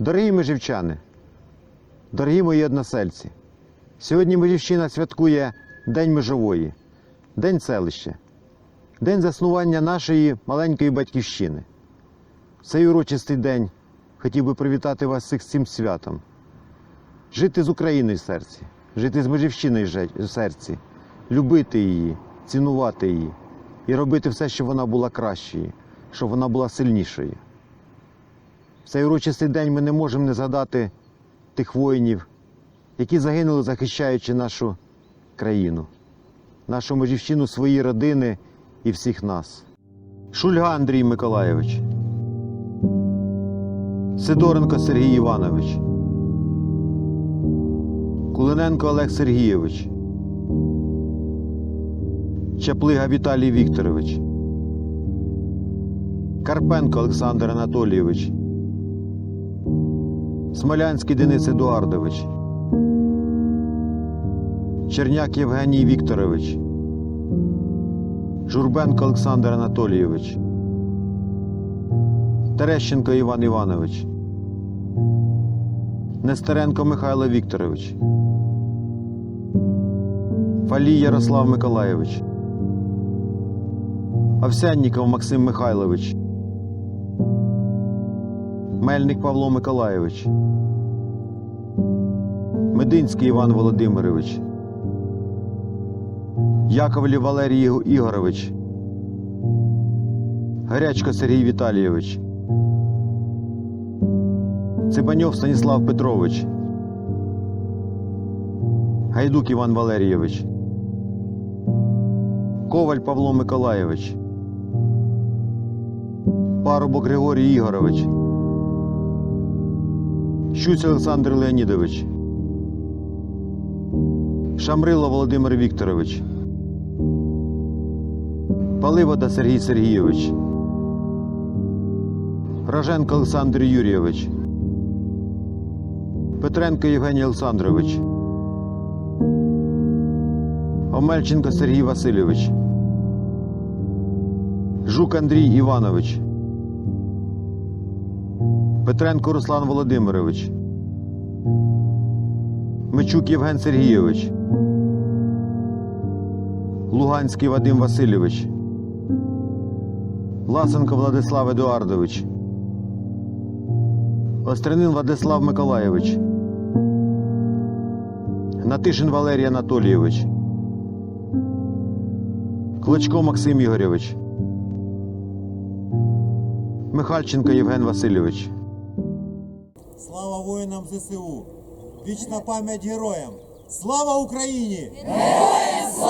Дорогі межівчани, дорогі мої односельці, сьогодні Межівщина святкує День межової, День селища, День заснування нашої маленької батьківщини. В цей урочистий день хотів би привітати вас всіх з цим святом. Жити з Україною в серці, жити з Межівщиною в серці, любити її, цінувати її і робити все, щоб вона була кращою, щоб вона була сильнішою. Цей урочистий день ми не можемо не згадати тих воїнів, які загинули, захищаючи нашу країну, нашу Межівщину, свої родини і всіх нас. Шульга Андрій Миколайович, Сидоренко Сергій Іванович, Кулиненко Олег Сергійович, Чаплига Віталій Вікторович, Карпенко Олександр Анатолійович, Смолянський Денис Едуардович, Черняк Євгеній Вікторович, Журбенко Олександр Анатолійович, Терещенко Іван Іванович, Нестеренко Михайло Вікторович, Фалій Ярослав Миколайович, Овсянніков Максим Михайлович, Мельник Павло Миколайович, Мединський Іван Володимирович, Яковлів Валерій Ігорович, Гарячко Сергій Віталійович, Цибаньов Станіслав Петрович, Гайдук Іван Валерійович, Коваль Павло Миколайович, Парубок Григорій Ігорович, Щуць Олександр Леонідович, Шамрило Володимир Вікторович, Паливода Сергій Сергійович, Роженко Олександр Юрійович, Петренко Євгеній Олександрович, Омельченко Сергій Васильович, Жук Андрій Іванович, Петренко Руслан Володимирович, Мичук Євген Сергійович, Луганський Вадим Васильович, Ласенко Владислав Едуардович, Острянин Владислав Миколайович, Натишин Валерій Анатолійович, Кличко Максим Ігоревич, Михальченко Євген Васильович. Слава воїнам ЗСУ! Вічна пам'ять героям! Слава Україні! Героям слава!